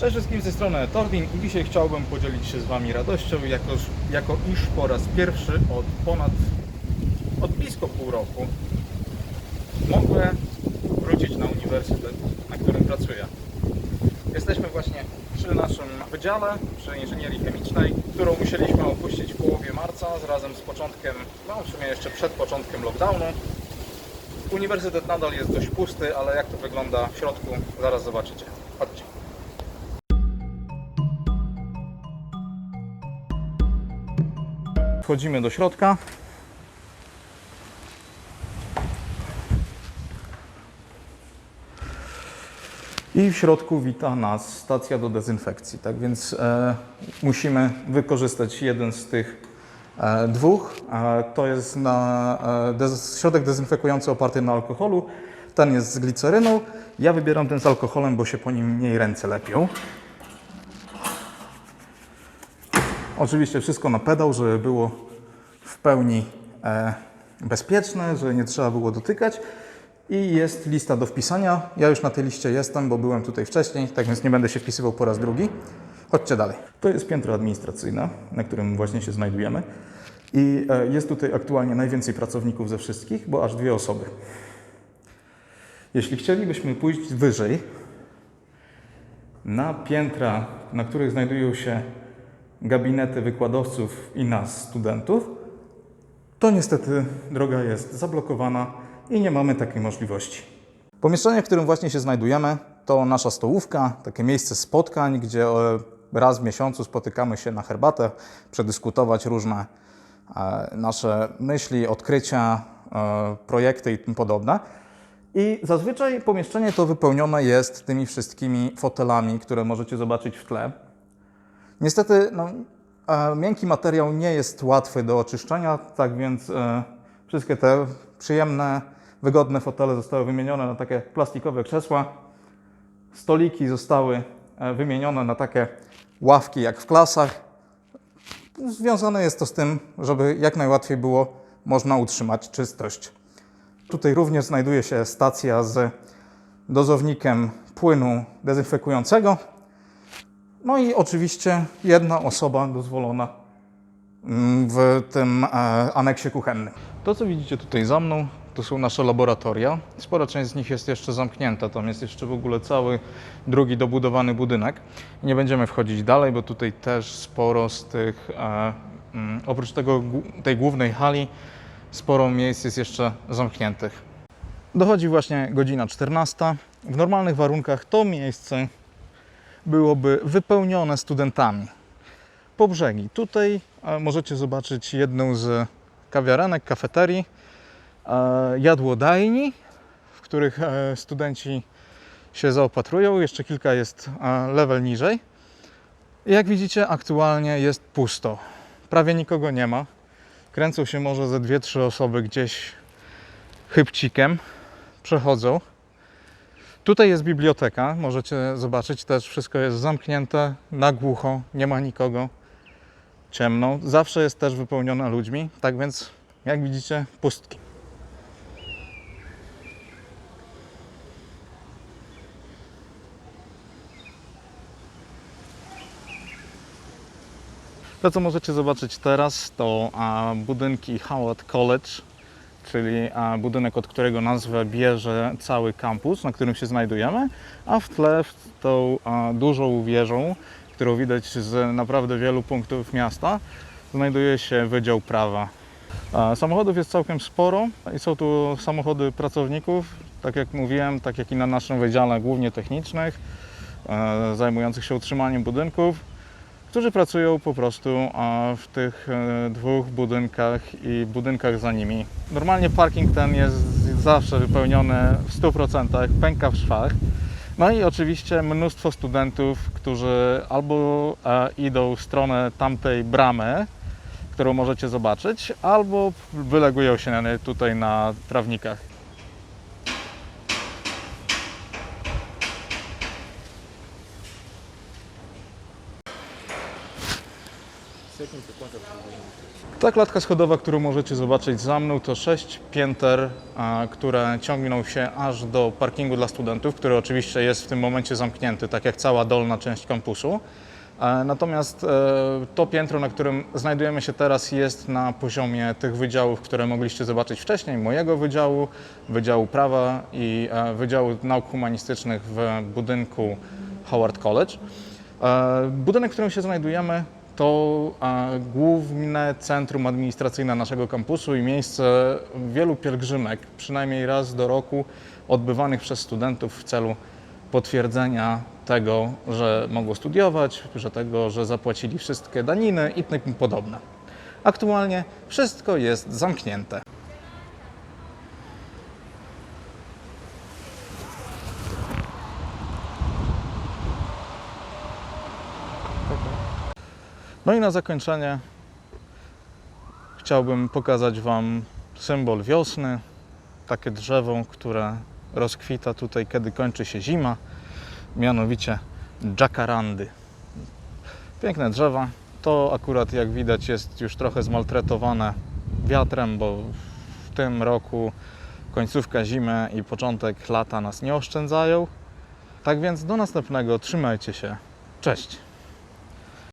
Cześć wszystkim z tej strony Torwin i dzisiaj chciałbym podzielić się z Wami radością, jako, jako iż po raz pierwszy od ponad, od blisko pół roku mogę wrócić na uniwersytet, na którym pracuję. Jesteśmy właśnie przy naszym wydziale, przy inżynierii chemicznej, którą musieliśmy opuścić w połowie marca, razem z początkiem, no w sumie jeszcze przed początkiem lockdownu. Uniwersytet nadal jest dość pusty, ale jak to wygląda w środku, zaraz zobaczycie. Chodźcie. Wchodzimy do środka. I w środku wita nas stacja do dezynfekcji. Tak więc e, musimy wykorzystać jeden z tych e, dwóch. E, to jest na, e, dez, środek dezynfekujący oparty na alkoholu. Ten jest z gliceryną. Ja wybieram ten z alkoholem, bo się po nim mniej ręce lepią. Oczywiście wszystko na pedał, żeby było w pełni e, bezpieczne, że nie trzeba było dotykać. I jest lista do wpisania. Ja już na tej liście jestem, bo byłem tutaj wcześniej, tak więc nie będę się wpisywał po raz drugi. Chodźcie dalej. To jest piętro administracyjne, na którym właśnie się znajdujemy. I e, jest tutaj aktualnie najwięcej pracowników ze wszystkich, bo aż dwie osoby. Jeśli chcielibyśmy pójść wyżej, na piętra, na których znajdują się gabinety wykładowców i nas, studentów, to niestety droga jest zablokowana i nie mamy takiej możliwości. Pomieszczenie, w którym właśnie się znajdujemy, to nasza stołówka, takie miejsce spotkań, gdzie e, raz w miesiącu spotykamy się na herbatę, przedyskutować różne e, nasze myśli, odkrycia, e, projekty i tym podobne. I zazwyczaj pomieszczenie to wypełnione jest tymi wszystkimi fotelami, które możecie zobaczyć w tle. Niestety, no, e, miękki materiał nie jest łatwy do oczyszczenia, tak więc e, wszystkie te przyjemne, wygodne fotele zostały wymienione na takie plastikowe krzesła. Stoliki zostały e, wymienione na takie ławki jak w klasach. Związane jest to z tym, żeby jak najłatwiej było można utrzymać czystość. Tutaj również znajduje się stacja z dozownikiem płynu dezynfekującego. No i oczywiście jedna osoba dozwolona mm, w tym e, aneksie kuchennym. To, co widzicie tutaj za mną, to są nasze laboratoria. Spora część z nich jest jeszcze zamknięta. Tam jest jeszcze w ogóle cały drugi dobudowany budynek. Nie będziemy wchodzić dalej, bo tutaj też sporo z tych, e, mm, oprócz tego, tej głównej hali, sporo miejsc jest jeszcze zamkniętych. Dochodzi właśnie godzina 14. W normalnych warunkach to miejsce byłoby wypełnione studentami. Po brzegi. Tutaj możecie zobaczyć jedną z kawiarenek, kafeterii, e, jadłodajni, w których e, studenci się zaopatrują. Jeszcze kilka jest e, level niżej. Jak widzicie, aktualnie jest pusto. Prawie nikogo nie ma. Kręcą się może ze dwie, trzy osoby gdzieś chybcikiem. Przechodzą. Tutaj jest biblioteka, możecie zobaczyć, też wszystko jest zamknięte, na głucho, nie ma nikogo, ciemno. Zawsze jest też wypełniona ludźmi, tak więc jak widzicie, pustki. To, co możecie zobaczyć teraz, to budynki Howard College, czyli budynek, od którego nazwę bierze cały kampus, na którym się znajdujemy, a w tle w tą dużą wieżą, którą widać z naprawdę wielu punktów miasta, znajduje się Wydział Prawa. Samochodów jest całkiem sporo i są tu samochody pracowników, tak jak mówiłem, tak jak i na naszym wydziale, głównie technicznych, e, zajmujących się utrzymaniem budynków którzy pracują po prostu w tych e, dwóch budynkach i budynkach za nimi. Normalnie parking ten jest zawsze wypełniony w 100%, pęka w szwach. No i oczywiście mnóstwo studentów, którzy albo e, idą w stronę tamtej bramy, którą możecie zobaczyć, albo wylegują się tutaj na trawnikach. Ta klatka schodowa, którą możecie zobaczyć za mną, to sześć pięter, które ciągną się aż do parkingu dla studentów, który oczywiście jest w tym momencie zamknięty, tak jak cała dolna część kampusu. E, Natomiast e, to piętro, na którym znajdujemy się teraz, jest na poziomie tych wydziałów, które mogliście zobaczyć wcześniej, mojego wydziału, Wydziału Prawa i e, Wydziału Nauk Humanistycznych w budynku Howard College. Budynek, w którym się znajdujemy, to główne centrum administracyjne naszego kampusu i miejsce wielu pielgrzymek, przynajmniej raz do roku, odbywanych przez studentów w celu potwierdzenia tego, że mogło studiować, że tego, że zapłacili wszystkie daniny i tym podobne. Aktualnie wszystko jest zamknięte. No i na zakończenie chciałbym pokazać Wam symbol wiosny, takie drzewo, które rozkwita tutaj, kiedy kończy się zima, mianowicie jakarandy. Piękne drzewa. To akurat, jak widać, jest już trochę zmaltretowane wiatrem, bo w tym roku końcówka zimy i początek lata nas nie oszczędzają. Tak więc do następnego. Trzymajcie się. Cześć.